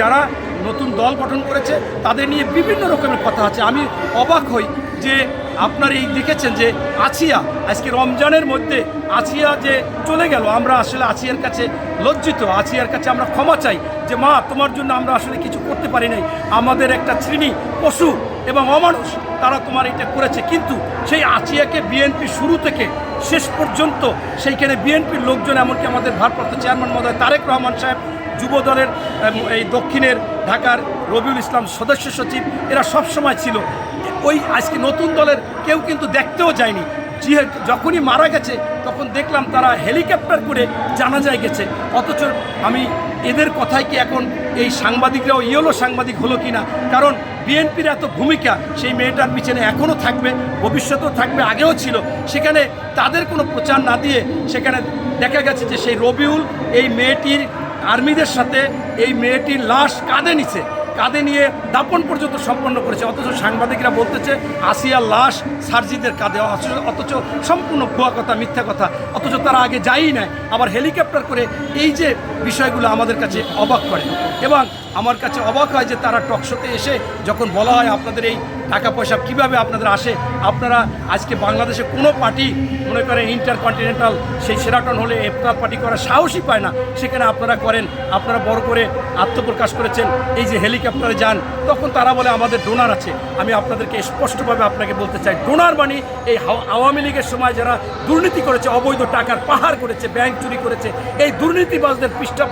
যারা নতুন দল গঠন করেছে, তাদের নিয়ে বিভিন্ন রকমের কথা আছে। আমি অবাক হই যে আপনার এই দেখেছেন যে আছিয়া, আজকে রমজানের মধ্যে আছিয়া যে চলে গেল, আমরা আসলে আছিয়ার কাছে লজ্জিত। আছিয়ার কাছে আমরা ক্ষমা চাই যে, মা, তোমার জন্য আমরা আসলে কিছু করতে পারি নাই। আমাদের একটা শ্রেণি পশু এবং অমানুষ, তারা তোমার এটা করেছে। কিন্তু সেই আছিয়াকে বিএনপি শুরু থেকে শেষ পর্যন্ত সেইখানে বিএনপির লোকজন, এমনকি আমাদের ভারপ্রাপ্ত চেয়ারম্যান মহোদয় তারেক রহমান সাহেব যুব দলের এই দক্ষিণের ঢাকার রবিউল ইসলাম সদস্য সচিব, এরা সব সময় ছিল। ওই আজকে নতুন দলের কেউ কিন্তু দেখতেও যায়নি। যে যখনই মারা গেছে, তখন দেখলাম তারা হেলিকপ্টার করে জানাজায় গেছে। অথচ আমি এদের কথায় কি এখন এই সাংবাদিকরাও ইয়েলো সাংবাদিক হলো কিনা? কারণ বিএনপির এত ভূমিকা, সেই মেয়েটার পিছনে এখনও থাকবে, ভবিষ্যতেও থাকবে, আগেও ছিল। সেখানে তাদের কোনো প্রচার না দিয়ে সেখানে দেখা গেছে যে সেই রবিউল এই মেয়েটির আর্মিদের সাথে এই মেয়েটির লাশ কাঁধে নিছে। কাঁধে নিয়ে দাপন পর্যন্ত সম্পন্ন করেছে। অথচ সাংবাদিকরা বলতেছে আসিয়ার লাশ সার্জিদের কাঁধে। অথচ- সম্পূর্ণ ভুয়া কথা, মিথ্যা কথা। অথচ তারা আগে যায়ই নাই। আবার হেলিকপ্টার করে এই যে বিষয়গুলো আমাদের কাছে অবাক করে। এবং আমার কাছে অবাক হয় যে তারা টকশোতে এসে যখন বলা হয় আপনাদের এই টাকা পয়সা কীভাবে আপনাদের আসে? আপনারা আজকে বাংলাদেশে কোনো পার্টি, মনে করেন ইন্টার কন্টিনেন্টাল সেই সেরাটন হলে ইফতার পার্টি করার সাহসই পায় না। সেখানে আপনারা করেন, আপনারা বড় করে আত্মপ্রকাশ করেছেন, এই যে হেলিকপ্টারে যান, তখন তারা বলে আমাদের ডোনার আছে। আমি আপনাদেরকে স্পষ্টভাবে আপনাকে বলতে চাই, ডোনার মানে এই আওয়ামী লীগের সময় যারা দুর্নীতি করেছে, অবৈধ টাকার পাহাড় করেছে, ব্যাংক চুরি করেছে, এই দুর্নীতিবাজদের পৃষ্ঠা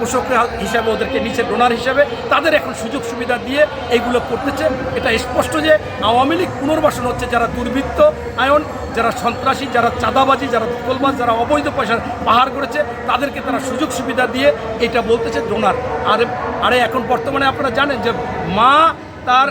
পোষক হিসাবে ওদেরকে নিচে ডোনার হিসাবে তাদের এখন সুযোগ সুবিধা দিয়ে এইগুলো করতেছে। এটা স্পষ্ট যে আওয়ামী লীগ পুনর্বাসন হচ্ছে যারা দুর্বৃত্ত, আয়ন, যারা সন্ত্রাসী, যারা চাঁদাবাজি, যারা দখলবাজ যারা অবৈধ পয়সা পাহাড় করেছে, তাদেরকে তারা সুযোগ সুবিধা দিয়ে এটা বলতেছে ডোনার আরে আরে এখন বর্তমানে আপনারা জানেন যে মা তার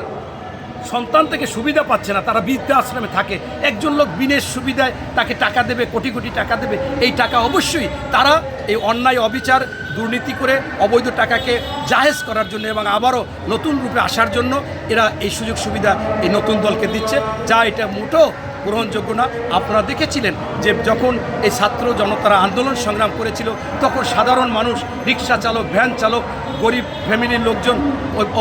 সন্তান থেকে সুবিধা পাচ্ছে না, তারা বৃদ্ধ আশ্রমে থাকে। একজন লোক বিনের সুবিধায় তাকে টাকা দেবে, কোটি কোটি টাকা দেবে, এই টাকা অবশ্যই তারা এই অন্যায়, অবিচার, দুর্নীতি করে অবৈধ টাকাকে জাহেজ করার জন্য এবং আবারও নতুন রূপে আসার জন্য এরা এই সুযোগ সুবিধা এই নতুন দলকে দিচ্ছে। যা এটা মোটো গ্রহণযোগ্য না। আপনারা দেখেছিলেন যে যখন এই ছাত্র জনতারা আন্দোলন সংগ্রাম করেছিল, তখন সাধারণ মানুষ, রিক্সা চালক, ভ্যান চালক, গরিব ফ্যামিলির লোকজন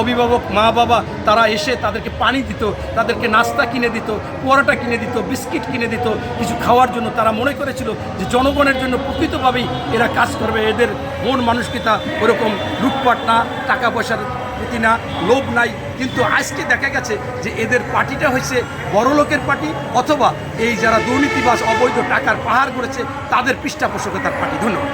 অভিভাবক, মা বাবা, তারা এসে তাদেরকে পানি দিত, তাদেরকে নাস্তা কিনে দিত, পরোটা কিনে দিত, বিস্কিট কিনে দিত, কিছু খাওয়ার জন্য তারা মনে করেছিল যে জনগণের জন্য প্রকৃতভাবেই এরা কাজ করবে। এদের মন মানসিকতা ওরকম, লুটপাট না, টাকা পয়সার প্রীতি না, লোভ নাই। কিন্তু আজকে দেখা গেছে যে এদের পার্টিটা হয়েছে বড় লোকের পার্টি অথবা এই যারা দুর্নীতিবাস অবৈধ টাকার পাহাড় করেছে তাদের পৃষ্ঠপোষকতার পার্টি। ধন্যবাদ।